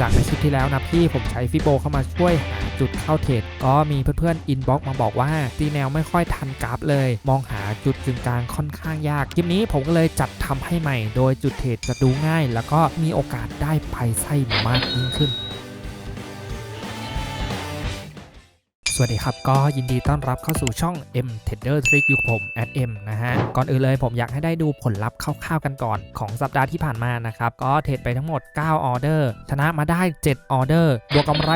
จากในคลิปที่แล้วนะพี่ผมใช้ฟิโบเข้ามาช่วยหาจุดเข้าเทรดก็มีเพื่อนๆอินบ็อกมาบอกว่าตีแนวไม่ค่อยทันกราฟเลย มองหาจุดกึ่งกลางค่อนข้างยากคลิปนี้ผมก็เลยจัดทำให้ใหม่ โดยจุดเทรดจะดูง่าย แล้วก็มีโอกาสได้ไปไส้มากยิ่งขึ้น สวัสดีครับ ก็ยินดีต้อนรับเข้าสู่ช่อง M Trader Trick อยู่กับผม M นะฮะ ก่อนอื่นเลยผมอยากให้ได้ดูผลลัพธ์คร่าวๆกันก่อนของสัปดาห์ที่ผ่านมานะครับ ก็เทรดไปทั้งหมด 9 ออเดอร์ ชนะมาได้ 7 ออเดอร์ บวกกำไร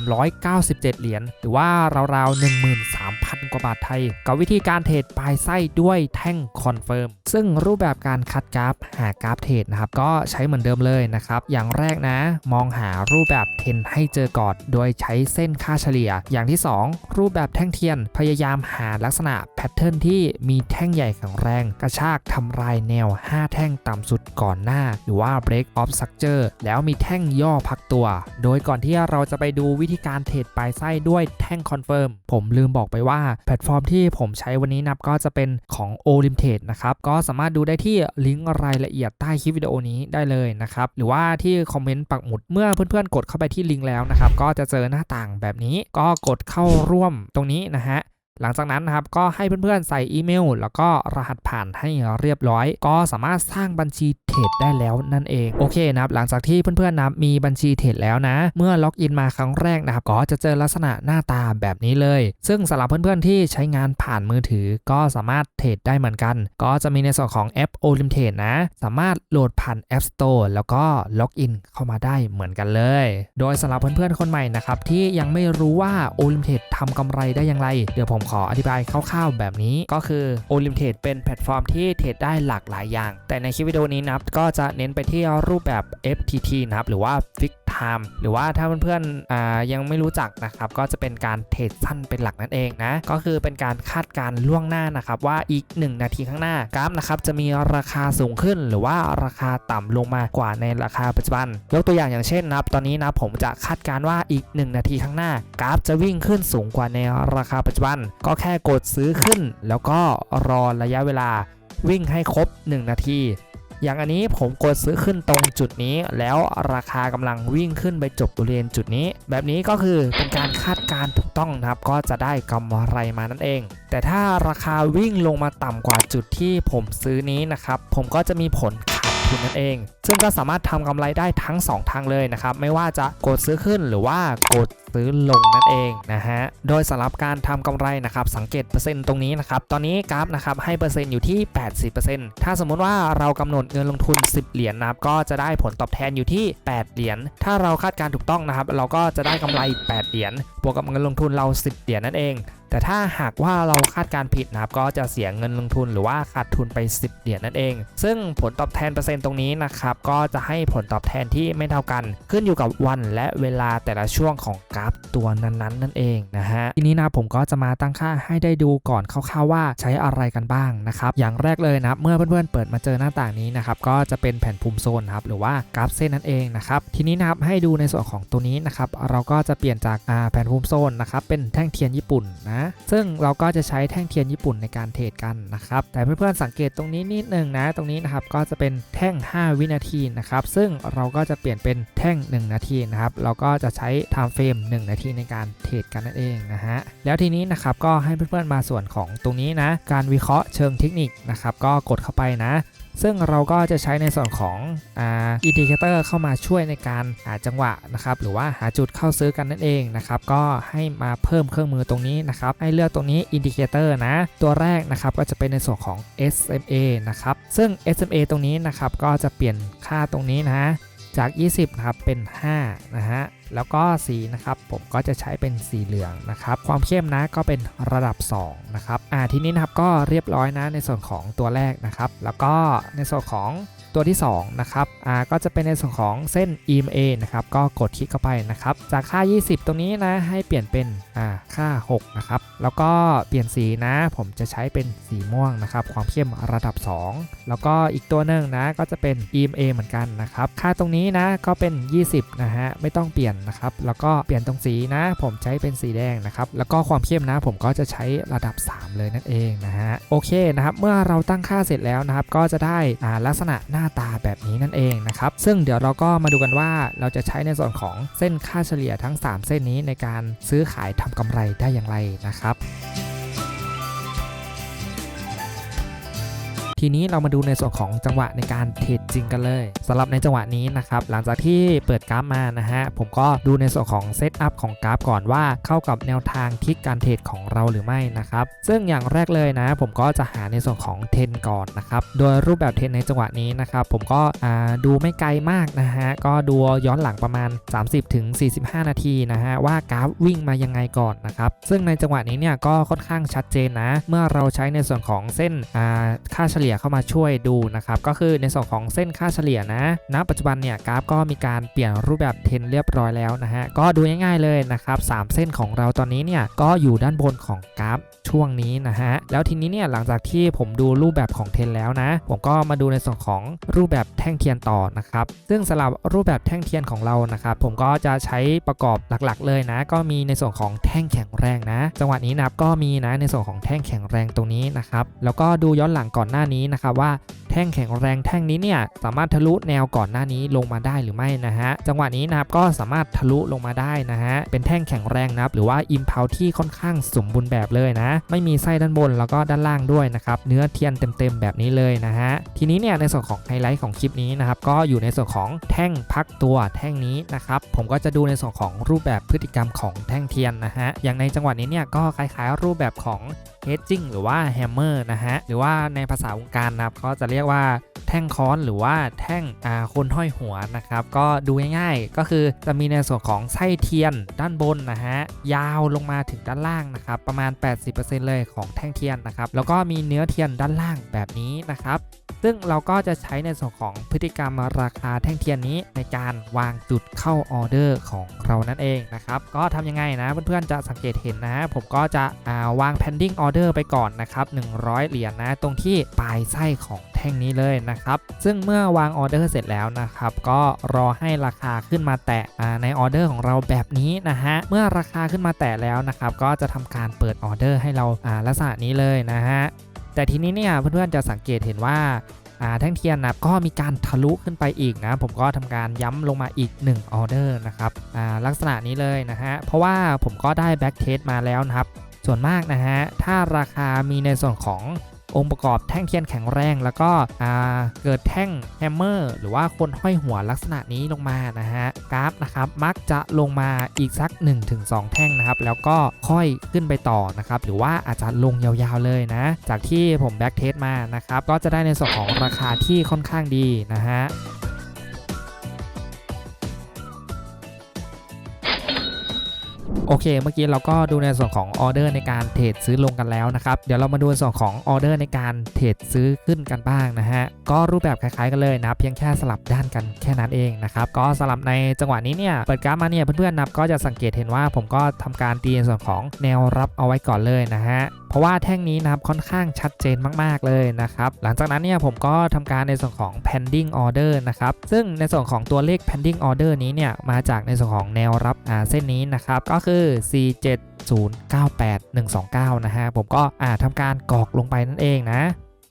397 เหรียญ หรือว่าราวๆ 13,000 กว่าบาทไทย กับวิธีการเทรดปลายไส้ด้วยแท่งคอนเฟิร์ม ซึ่งรูปแบบการคัดกราฟหากราฟเทรดนะครับ ก็ใช้เหมือนเดิมเลยนะครับ อย่างแรกนะ มองหารูปแบบเทรนให้เจอก่อน โดยใช้เส้นค่าเฉลี่ย อย่างที่ 2รูปแบบแท่งเทียน พยายามหาลักษณะแพทเทิร์นที่มีแท่งใหญ่แข็งแรง กระชากทำลายแนว 5 แท่งต่ำสุดก่อนหน้า หรือว่า break of structure แล้วมีแท่งย่อพักตัว โดยก่อนที่เราจะไปดูวิธีการเทรดปลายไส้ด้วยแท่งคอนเฟิร์มผมลืมบอกไปว่าแพลตฟอร์มที่ผมใช้วันนี้นับก็จะเป็นของ o l i m t a d e นะครับก็สามารถดูได้ที่ลิงก์รายละเอียดใต้คลิปวิดีโอนี้ได้เลยนะครับหรือว่าที่คอมเมนต์ปักหมุดเมื่อเพื่อนๆกดเข้าไปที่ลิงก์แล้วนะครับก็จะเจอหน้าต่างแบบนี้ก็กดเข้าร่วมตรงนี้นะฮะหลังจากนั้นนะครับก็ให้เพื่อนๆใส่อีเมล แล้วก็รหัสผ่านให้เรียบร้อย ก็สามารถสร้างบัญชีเทรดได้แล้วนั่นเองโอเคนะครับหลังจากที่เพื่อนๆนะครับมีบัญชีเทรดแล้วนะ เมื่อล็อกอินมาครั้งแรกนะครับก็จะเจอลักษณะหน้าตาแบบนี้เลย ซึ่งสำหรับเพื่อนๆที่ใช้งานผ่านมือถือก็สามารถเทรดได้เหมือนกัน ก็จะมีในส่วนของแอป o l i m t a d นะ สามารถโหลดผ่าน App Store แล้วก็ล็อกอินเข้ามาได้เหมือนกันเลย โดยสำหรับเพื่อนๆคนใหม่นะครับที่ยังไม่รู้ว่า o l i m t a d ทำกำไรได้อย่างไร เดี๋ยวผมขออธิบายคร่าวๆแบบนี้ก็คือ o l i m t a d เป็นแพลตฟอร์มที่เทรดได้หลากหลายอย่าง แต่ในคลิปวิดีโอนี้นะครับก็จะเน้นไปที่รูปแบบ FTT นะครับหรือว่า Fix Time หรือว่าถ้าเพื่อนๆยังไม่รู้จักนะครับก็จะเป็นการเทรดสั้นเป็นหลักนั่นเองนะก็คือเป็นการคาดการณ์ล่วงหน้านะครับว่าอีก 1 นาทีข้างหน้ากราฟนะครับจะมีราคาสูงขึ้น หรือว่าราคาต่ำลงมากว่าในราคาปัจจุบัน ยกตัวอย่างอย่างเช่นนะครับตอนนี้นะผมจะคาดการณ์ว่าอีก 1 นาทีข้างหน้ากราฟจะวิ่งขึ้นสูงกว่าในราคาปัจจุบัน ก็แค่กดซื้อขึ้น แล้วก็รอระยะเวลาวิ่งให้ครบ 1 นาที อย่างอันนี้ผมกดซื้อขึ้นตรงจุดนี้ แล้วราคากำลังวิ่งขึ้นไปจบบริเวณจุดนี้ แบบนี้ก็คือเป็นการคาดการณ์ถูกต้องนะครับ ก็จะได้กำไรมานั่นเอง แต่ถ้าราคาวิ่งลงมาต่ำกว่าจุดที่ผมซื้อนี้นะครับ ผมก็จะมีผลขาดทุนนั่นเอง ซึ่งก็สามารถทำกำไรได้ทั้ง 2 ทางเลยนะครับ ไม่ว่าจะกดซื้อขึ้นหรือว่ากด ซื้อลงนั่นเองนะฮะ โดยสำหรับการทำกำไรนะครับสังเกตเปอร์เซ็นต์ตรงนี้นะครับ ตอนนี้กราฟนะครับให้เปอร์เซ็นต์อยู่ที่ 80%ถ้าสมมุติว่าเรากำหนดเงินลงทุน 10 เหรียญนะครับ ก็จะได้ผลตอบแทนอยู่ที่ 8 เหรียญ ถ้าเราคาดการณ์ถูกต้องนะครับ เราก็จะได้กำไร 8 เหรียญ บวกกับเงินลงทุนเรา 10 เหรียญนั่นเอง แต่ถ้าหากว่าเราคาดการณ์ผิดนะครับ ก็จะเสียเงินลงทุนหรือว่าขาดทุนไป 10 เหรียญนั่นเอง ซึ่งผลตอบแทนเปอร์เซ็นต์ตรงนี้นะครับ ก็จะให้ผลตอบแทนที่ไม่เท่ากัน ขึ้นอยู่กับวันและเวลาแต่ละช่วงของกราฟตัวนั้นๆ นั่นเองนะฮะทีนี้นะผมก็จะมาตั้งค่าให้ได้ดูก่อนคร่าวๆว่าใช้อะไรกันบ้างนะครับอย่างแรกเลยนะเมื่อเพื่อนๆเปิดมาเจอหน้าต่างนี้นะครับก็จะเป็นแผ่นภูมิโซนครับหรือว่ากราฟเส้นนั่นเองนะครับทีนี้นะครับให้ดูในส่วนของตัวนี้นะครับเราก็จะเปลี่ยนจากแผ่นภูมิโซนนะครับเป็นแท่งเทียนญี่ปุ่นนะซึ่งเราก็จะใช้แท่งเทียนญี่ปุ่นในการเทรดกันนะครับแต่เพื่อนๆสังเกตตรงนี้นิดนึงนะ ตรงนี้นะครับก็จะเป็นแท่ง 5 วินาทีนะครับซึ่งเราก็จะเปลี่ยนเป็นแท่ง 1 นาทีนะครับเราก็จะใช้ time frame 1 นาทีในการเทรดกันนั่นเองนะฮะแล้วทีนี้นะครับก็ให้เพื่อนๆมาส่วนของตรงนี้นะ การวิเคราะห์เชิงเทคนิคนะครับก็กดเข้าไปนะซึ่งเราก็จะใช้ในส่วนของอ่าอินดิเคเตอร์เข้ามาช่วยในการหาจังหวะนะครับหรือว่าหาจุดเข้าซื้อกันนั่นเองนะครับก็ให้มาเพิ่มเครื่องมือตรงนี้นะครับให้เลือกตรงนี้อินดิเคเตอร์นะ ตัวแรกนะครับก็จะเป็นในส่วนของ SMA นะครับซึ่ง SMA ตรงนี้นะครับก็จะเปลี่ยนค่าตรงนี้นะจาก 20นะครับเป็น 5 นะฮะ แล้วก็สีนะครับผมก็จะใช้เป็นสีเหลืองนะครับ ความเข้มนะก็เป็นระดับ2นะครับอ่าทีนี้นะครับก็เรียบร้อยนะในส่วนของตัวแรกนะครับ แล้วก็ในส่วนของ ตัวที่ 2 นะครับอ่าก็จะเป็นในส่วนของเส้น EMA นะครับก็กดคลิกเข้าไปนะครับจากค่า 20 ตรงนี้นะให้เปลี่ยนเป็นอ่าค่า 6 นะครับ แล้วก็เปลี่ยนสีนะ ผมจะใช้เป็นสีม่วงนะครับ ความเข้มระดับ 2 แล้วก็อีกตัวหนึ่งนะก็จะเป็น EMA เหมือนกันนะครับ ค่าตรงนี้นะก็เป็น 20 นะฮะ ไม่ต้องเปลี่ยนนะครับ แล้วก็เปลี่ยนตรงสีนะ ผมใช้เป็นสีแดงนะครับ แล้วก็ความเข้มนะ ผมก็จะใช้ระดับ 3 เลยนั่นเองนะฮะ โอเคนะครับ เมื่อเราตั้งค่าเสร็จแล้วนะครับ ก็จะได้อ่าลักษณะหน้าน้าตาแบบนี้นั่นเองนะครับ ซึ่งเดี๋ยวเราก็มาดูกันว่าเราจะใช้ในส่วนของเส้นค่าเฉลี่ยทั้ง 3 เส้นนี้ในการซื้อขายทำกำไรได้อย่างไรนะครับ ทีนี้เรามาดูในส่วนของจังหวะในการเทรดจริงกันเลยสำหรับในจังหวะนี้นะครับหลังจากที่เปิดกราฟมานะฮะผมก็ดูในส่วนของเซตอัพของกราฟก่อนว่าเข้ากับแนวทางทิศการเทรดของเราหรือไม่นะครับซึ่งอย่างแรกเลยนะ ผมก็จะหาในส่วนของเทรนก่อนนะครับโดยรูปแบบเทรนในจังหวะนี้นะครับผมก็ดูไม่ไกลมากนะฮะก็ดูย้อนหลังประมาณ 30-45 นาทีนะฮะว่ากราฟวิ่งมายังไงก่อนนะครับซึ่งในจังหวะนี้เนี่ยก็ค่อนข้างชัดเจนนะ เมื่อเราใช้ในส่วนของเส้นอ่าค่าเฉลี่ยเข้ามาช่วยดูนะครับก็คือในส่วนของเส้นค่าเฉลี่ยนะณปัจจุบันเนี่ยกราฟก็มีการเปลี่ยนรูปแบบเทรนเรียบร้อยแล้วนะฮะก็ดูง่ายๆเลยนะครับสามเส้นของเราตอนนี้เนี่ยก็อยู่ด้านบนของกราฟช่วงนี้นะฮะแล้วทีนี้เนี่ยหลังจากที่ผมดูรูปแบบของเทรนแล้วนะ ผมก็มาดูในส่วนของรูปแบบแท่งเทียนต่อนะครับซึ่งสำหรับรูปแบบแท่งเทียนของเรานะครับผมก็จะใช้ประกอบหลักๆ เลยนะ ก็มีในส่วนของแท่งแข็งแรงนะ จังหวะนี้นับก็มีนะในส่วนของแท่งแข็งแรงตรงนี้นะครับแล้วก็ดูย้อนหลังก่อนหน้านี้นะครับว่าแท่งแข็งแรงแท่งนี้เนี่ยสามารถทะลุแนวก่อนหน้านี้ลงมาได้หรือไม่นะฮะจังหวะนี้นะครับก็สามารถทะลุลงมาได้นะฮะเป็นแท่งแข็งแรงนะครับหรือว่าอิมพาวที่ค่อนข้างสมบูรณ์แบบเลยนะ ไม่มีไส้ด้านบนแล้วก็ด้านล่างด้วยนะครับเนื้อเทียนเต็มๆแบบนี้เลยนะฮะทีนี้เนี่ยในส่วนของไฮไลท์ของคลิปนี้นะครับก็อยู่ในส่วนของแท่งพักตัวแท่งนี้นะครับผมก็จะดูในส่วนของรูปแบบพฤติกรรมของแท่งเทียนนะฮะอย่างในจังหวะนี้เนี่ยก็คล้ายๆรูปแบบของ hedging หรือว่า hammer นะฮะ หรือว่าในภาษาวงการนะครับก็จะเรียกว่าแท่งค้อนหรือว่าแท่งคนห้อยหัวนะครับ ก็ดูง่ายๆ ก็คือจะมีในส่วนของไส้เทียนด้านบนนะฮะ ยาวลงมาถึงด้านล่างนะครับ ประมาณ 80%เลยของแท่งเทียนนะครับ แล้วก็มีเนื้อเทียนด้านล่างแบบนี้นะครับซึ่งเราก็จะใช้ในส่วนของพฤติกรรมราคาแท่งเทียนนี้ในการวางจุดเข้าออเดอร์ของเรานั่นเองนะครับ ก็ทำยังไงนะเพื่อนๆจะสังเกตเห็นนะ ผมก็จะาวาง pending order ไปก่อนนะครับ 100 เหรียญนะ ตรงที่ปลายไส้ของแท่งนี้เลยนะครับ ซึ่งเมื่อวางออเดอร์เสร็จแล้วนะครับ ก็รอให้ราคาขึ้นมาแตะในออเดอร์ของเราแบบนี้นะฮะ เมื่อราคาขึ้นมาแตะแล้วนะครับ ก็จะทำการเปิดออเดอร์ให้เราลักษณะนี้เลยนะฮะ แต่ทีนี้เนี่ยเพื่อนๆจะสังเกตเห็นว่าแท่งเทียนนะก็มีการทะลุขึ้นไปอีกนะ ผมก็ทำการย้ำลงมาอีก1ออเดอร์นะครับลักษณะนี้เลยนะฮะเพราะว่าผมก็ได้แบ็กเทสมาแล้วนะครับ ส่วนมากนะฮะถ้าราคามีในส่วนขององค์ประกอบแท่งเทียนแข็งแรง แล้วก็เกิดแท่งแฮมเมอร์หรือว่าคนห้อยหัวลักษณะนี้ลงมานะฮะกราฟนะครับมักจะลงมาอีกสัก 1-2 แท่งนะครับ แล้วก็ค่อยขึ้นไปต่อนะครับ หรือว่าอาจจะลงยาวๆเลยนะ จากที่ผมแบ็กเทสมานะครับ ก็จะได้ในส่วนของราคาที่ค่อนข้างดีนะฮะ โอเค เมื่อกี้เราก็ดูในส่วนของออเดอร์ในการเทรดซื้อลงกันแล้วนะครับ เดี๋ยวเรามาดูในส่วนของออเดอร์ในการเทรดซื้อขึ้นกันบ้างนะฮะ ก็รูปแบบคล้ายๆกันเลยนะ เพียงแค่สลับด้านกันแค่นั้นเองนะครับ ก็สลับในจังหวะนี้เนี่ยเปิดกราฟมาเนี่ยเพื่อนๆนับก็จะสังเกตเห็นว่าผมก็ทำการตีในส่วนของแนวรับเอาไว้ก่อนเลยนะฮะ เพราะว่าแท่งนี้นะครับค่อนข้างชัดเจนมาก ๆ เลยนะครับ หลังจากนั้นเนี่ยผมก็ทำการในส่วนของ pending order นะครับ ซึ่งในส่วนของตัวเลข pending order นี้เนี่ยมาจากในส่วนของแนวรับอ่าเส้นนี้นะครับ ก็คือ 47098-129 นะฮะ ผมก็อ่าทำการกรอกลงไปนั่นเองนะ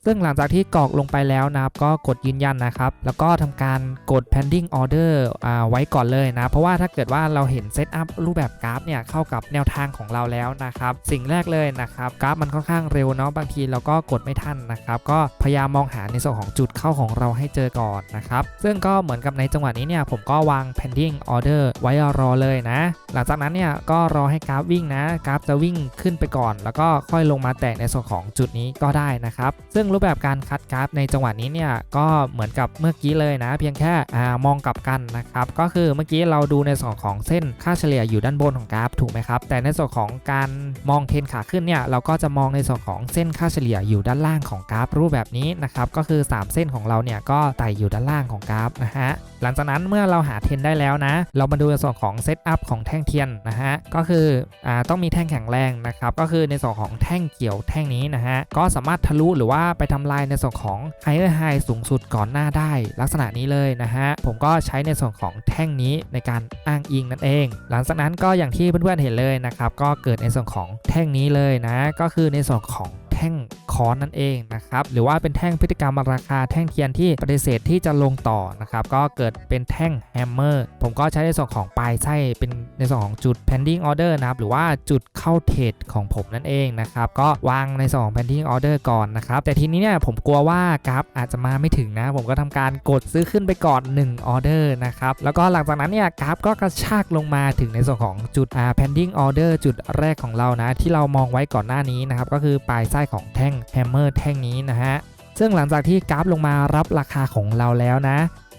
ซึ่งหลังจากที่กรอกลงไปแล้วนะครับก็กดยืนยันนะครับ แล้วก็ทำการกด pending order อ่าไว้ก่อนเลยนะ เพราะว่าถ้าเกิดว่าเราเห็นเซตอัพรูปแบบกราฟเนี่ยเข้ากับแนวทางของเราแล้วนะครับ สิ่งแรกเลยนะครับกราฟมันค่อนข้างเร็วเนาะบางทีเราก็กดไม่ทันนะครับ ก็พยายามมองหาในส่วนของจุดเข้าของเราให้เจอก่อนนะครับซึ่งก็เหมือนกับในจังหวะนี้เนี่ยผมก็วาง pending order ไว้รอเลยนะ หลังจากนั้นเนี่ยก็รอให้กราฟวิ่งนะกราฟจะวิ่งขึ้นไปก่อน แล้วก็ค่อยลงมาแตะในส่วนของจุดนี้ก็ได้นะครับ ซึ่งรูปแบบการคัดกราฟในจังหวะนี้เนี่ยก็เหมือนกับเมื่อกี้เลยนะ เพียงแค่อมองกลับกันนะครับก็คือเมื่อกี้เราดูในส่วนของเส้นค่าเฉลี่ยอยู่ด้านบนของกราฟถูกไหมครับแต่ในส่วนของการมองเทนขาขึ้นเนี่ยเราก็จะมองในส่วนของเส้นค่าเฉลี่ยอยู่ด้านล่างของกราฟรูปแบบนี้นะครับก็คือ 3 เส้นของเราเนี่ยก็ไต่อยู่ด้านล่างของกราฟนะฮะหลังจากนั้นเมื่อเราหาเทนได้แล้วนะ เรามาดูในส่วนของเซตอัพของแท่งเทียนนะฮะก็คืออต้องมีแท่งแข็งแรงนะครับก็คือในส่วนของแท่งเกี่ยวแท่งนี้นะฮะก็สามารถทะลุหรือว่าไปทำลายในส่วนของไฮเออร์ไฮสูงสุดก่อนหน้าได้ ลักษณะนี้เลยนะฮะ ผมก็ใช้ในส่วนของแท่งนี้ในการอ้างอิงนั่นเอง หลังจากนั้นก็อย่างที่เพื่อนๆเห็นเลยนะครับ ก็เกิดในส่วนของแท่งนี้เลยนะ ก็คือในส่วนของ แท่งท่งคอนนั่นเองนะครับหรือว่าเป็นแท่งพฤติกรรมราคาแท่งเทียนที่ปฏิเสธที่จะลงต่อนะครับก็เกิดเป็นแท่งแฮมเมอร์ผมก็ใช้ในส่วนของปลายไส้เป็นในส่วนของจุด pending order นะครับหรือว่าจุดเข้าเทรดของผมนั่นเองนะครับก็วางในส่วนของ pending order ก่อนนะครับแต่ทีนี้เนี่ยผมกลัวว่ากราฟอาจจะมาไม่ถึงนะ ผมก็ทำการกดซื้อขึ้นไปก่อน1 order นะครับแล้วก็หลังจากนั้นเนี่ยกราฟก็กระชากลงมาถึงในส่วนของจุด pending order จุดแรกของเรานะที่เรามองไว้ก่อนหน้านี้นะครับก็คือปลายไส้ของแท่งแฮมเมอร์แท่งนี้นะฮะ ซึ่งหลังจากที่กราฟลงมารับราคาของเราแล้วนะ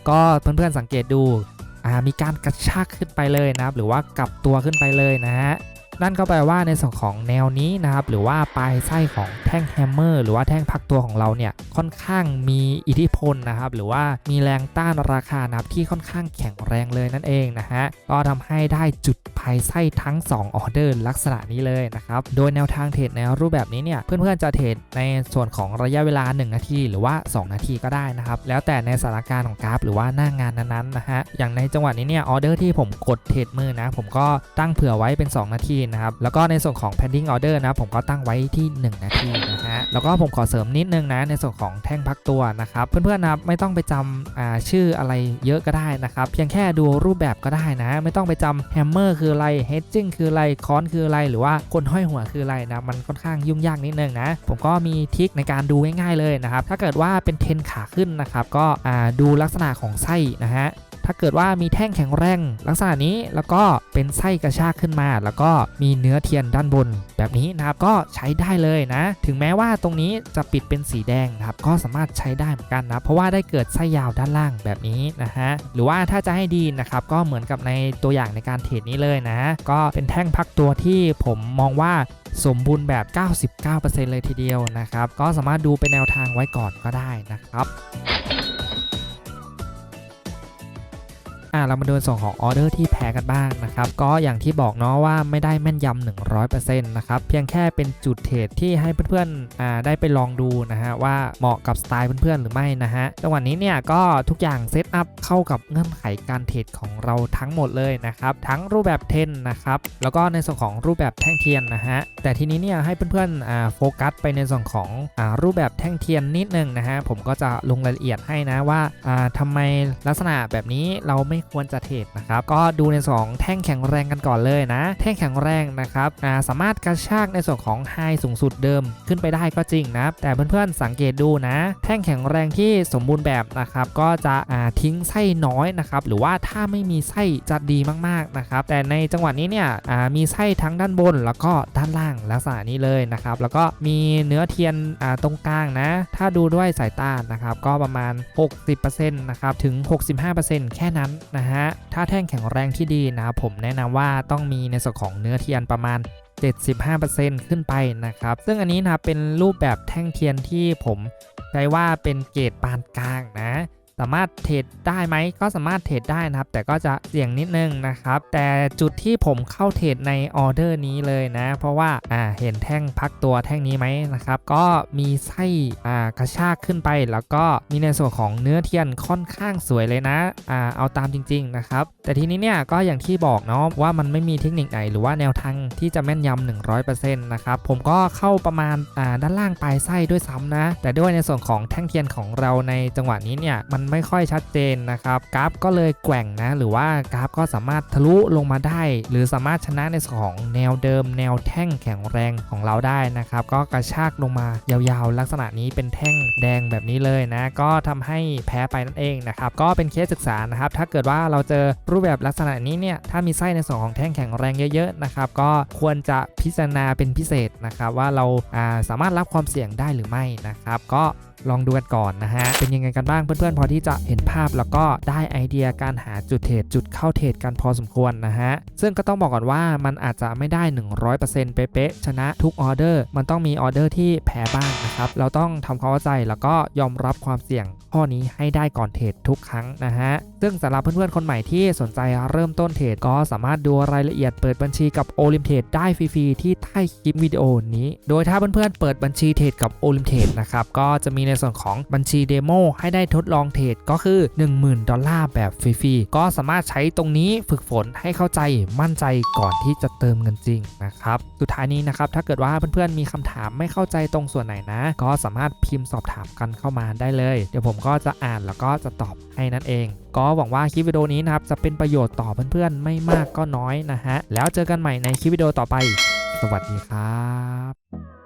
ก็เพื่อนๆสังเกตดูมีการกระชากขึ้นไปเลยนะครับ หรือว่ากลับตัวขึ้นไปเลยนะฮะ นั่นก็แปลว่าในส่วนของแนวนี้นะครับหรือว่าปลายไส้ของแท่งแฮมเมอร์หรือว่าแท่งพักตัวของเราเนี่ยค่อนข้างมีอิทธิพลนะครับหรือว่ามีแรงต้านราคานะครับที่ค่อนข้างแข็งแรงเลยนั่นเองนะฮะก็ทำให้ได้จุดปลายไส้ทั้ง 2 ออเดอร์ลักษณะนี้เลยนะครับโดยแนวทางเทรดในรูปแบบนี้เนี่ยเพื่อนๆจะเทรดในส่วนของระยะเวลา 1 นาที หรือว่า 2 นาทีก็ได้นะครับแล้วแต่ในสถานการณ์ของกราฟ หรือว่าหน้างานนั้นๆนะฮะอย่างในจังหวะนี้เนี่ยออเดอร์ที่ผมกดเทรดมือนะผมก็ตั้งเผื่อไว้เป็น 2 นาทีนะครับ แล้วก็ในส่วนของ pending order นะผมก็ตั้งไว้ที่ 1 นาทีนะฮะ แล้วก็ผมขอเสริมนิดนึงนะในส่วนของแท่งพักตัวนะครับ เพื่อนๆนับไม่ต้องไปจำชื่ออะไรเยอะก็ได้นะครับ เพียงแค่ดูรูปแบบก็ได้นะ ไม่ต้องไปจำ hammer คืออะไร hedging คืออะไร คอนคืออะไร หรือว่าคนห้อยหัวคืออะไรนะ มันค่อนข้างยุ่งยากนิดนึงนะ ผมก็มีทิคในการดูง่ายๆเลยนะครับ ถ้าเกิดว่าเป็นเทนขาขึ้นนะครับ ก็ดูลักษณะของไส้นะฮะ ถ้าเกิดว่ามีแท่งแข็งแรงลักษณะนี้แล้วก็เป็นไส้กระชากขึ้นมา แล้วก็มีเนื้อเทียนด้านบน แบบนี้นะครับก็ใช้ได้เลยนะ ถึงแม้ว่าตรงนี้จะปิดเป็นสีแดงนะครับก็สามารถใช้ได้เหมือนกันนะ เพราะว่าได้เกิดไส้ยาวด้านล่างแบบนี้นะฮะหรือว่าถ้าจะให้ดีนะครับก็เหมือนกับในตัวอย่างในการเทรดนี้เลยนะ ก็เป็นแท่งพักตัวที่ผมมองว่าสมบูรณ์แบบ 99%เลยทีเดียวนะครับ ก็สามารถดูเป็นแนวทางไว้ก่อนก็ได้นะครับ อ่าเรามาดูส่วนของออเดอร์ที่แพ้กันบ้างนะครับก็อย่างที่บอกเนาะว่าไม่ได้แม่นยำ100%นะครับเพียงแค่เป็นจุดเทรดที่ให้เพื่อนๆอ่าได้ไปลองดูนะฮะว่าเหมาะกับสไตล์เพื่อนๆหรือไม่นะฮะจังหวะนี้เนี่ยก็ทุกอย่างเซตอัพเข้ากับเงื่อนไขการเทรดของเราทั้งหมดเลยนะครับทั้งรูปแบบเทนนะครับแล้วก็ในส่วนของรูปแบบแท่งเทียนนะฮะแต่ทีนี้เนี่ยให้เพื่อนๆอ่าโฟกัสไปในส่วนของอ่ารูปแบบแท่งเทียนนิดนึงนะฮะผมก็จะลงรายละเอียดให้นะว่าอ่าทำไมลักษณะแบบนี้เราไม่ควรจะเทรดนะครับ ก็ดูในสองแท่งแข็งแรงกันก่อนเลยนะ แท่งแข็งแรงนะครับาสามารถกระชากในส่วนของไฮสูงสุดเดิมขึ้นไปได้ก็จริงนะแต่เพื่อนๆสังเกตดูนะ แท่งแข็งแรงที่สมบูรณ์แบบนะครับก็จะทิ้งไส้น้อยนะครับหรือว่าถ้าไม่มีไส้จะดีมากๆนะครับแต่ในจังหวะนี้เนี่ยมีไส้ทั้งด้านบนแล้วก็ด้านล่างลักษณะนี้เลยนะครับแล้วก็มีเนื้อเทียนตรงกลางนะ ถ้าดูด้วยสายตานะครับก็ประมาณ 60%นะครับถึง 65%แค่นั้นนะฮะ ถ้าแท่งแข็งแรงที่ดีนะผมแนะนำว่าต้องมีในส่วนของเนื้อเทียนประมาณ 75%ขึ้นไปนะครับ ซึ่งอันนี้นะเป็นรูปแบบแท่งเทียนที่ผมใช้ว่าเป็นเกรดปานกลางนะ สามารถเทรดได้ไหมก็สามารถเทรดได้นะครับ แต่ก็จะเสี่ยงนิดนึงนะครับ แต่จุดที่ผมเข้าเทรดในออเดอร์นี้เลยนะ เพราะว่าอ่าเห็นแท่งพักตัวแท่งนี้ไหมนะครับ ก็มีไส้อ่ากระชากขึ้นไป แล้วก็มีในส่วนของเนื้อเทียนค่อนข้างสวยเลยนะอ่าเอาตามจริง ๆนะครับ แต่ทีนี้เนี่ยก็อย่างที่บอกเนาะว่ามันไม่มีเทคนิคไหนหรือว่าแนวทางที่จะแม่นยำ100%นะครับผมก็เข้าประมาณอ่าด้านล่างปลายไส้ด้วยซ้ำนะ แต่ด้วยในส่วนของแท่งเทียนของเราในจังหวะนี้เนี่ยมันไม่ค่อยชัดเจนนะครับกราฟก็เลยแกว่งนะ หรือว่ากราฟก็สามารถทะลุลงมาได้ หรือสามารถชนะในส่วนของแนวเดิม แนวแท่งแข็งแรงของเราได้นะครับ ก็กระชากลงมายาวๆ ลักษณะนี้เป็นแท่งแดงแบบนี้เลยนะ ก็ทำให้แพ้ไปนั่นเองนะครับ ก็เป็นเคสศึกษานะครับ ถ้าเกิดว่าเราเจอรูปแบบลักษณะนี้เนี่ย ถ้ามีไส้ในส่วนของแท่งแข็งแรงเยอะๆนะครับ ก็ควรจะพิจารณาเป็นพิเศษนะครับว่าเราาสามารถรับความเสี่ยงได้หรือไม่นะครับ ก็ ลองดูกันก่อนนะฮะ เป็นยังไงกันบ้างเพื่อนๆ พอที่จะเห็นภาพแล้วก็ได้ไอเดียการหาจุดเทรดจุดเข้าเทรดกันพอสมควรนะฮะ ซึ่งก็ต้องบอกก่อนว่ามันอาจจะไม่ได้ 100%เป๊ะๆชนะทุกออเดอร์ มันต้องมีออเดอร์ที่แพ้บ้างนะครับ เราต้องทำความเข้าใจแล้วก็ยอมรับความเสี่ยงข้อนี้ให้ได้ก่อนเทรดทุกครั้งนะฮะ ซึ่งสำหรับเพื่อนๆคนใหม่ที่สนใจเริ่มต้นเทรดก็สามารถดูรายละเอียดเปิดบัญชีกับ o l i m t r a d e ได้ฟรีๆที่ใต้คลิปวิดีโอนี้ โดยถ้าเพื่อนๆเปิดบัญชีเทรดกับ o l i m t r a d e นะครับก็จะมีในส่วนของบัญชีเดโมให้ได้ทดลองเทรดก็คือ 10,000 ดอลลาร์แบบฟรีๆก็สามารถใช้ตรงนี้ฝึกฝนให้เข้าใจมั่นใจก่อนที่จะเติมเงินจริงนะครับสุดท้ายนี้นะครับถ้าเกิดว่าเพื่อนๆมีคำถามไม่เข้าใจตรงส่วนไหนนะ ก็สามารถพิมพ์สอบถามกันเข้ามาได้เลย เดี๋ยวผมก็จะอ่านแล้วก็จะตอบให้นั่นเอง ก็หวังว่าคลิปวิดีโอนี้นะครับจะเป็นประโยชน์ต่อเพื่อนๆไม่มากก็น้อยนะฮะแล้วเจอกันใหม่ในคลิปวิดีโอต่อไป สวัสดีครับ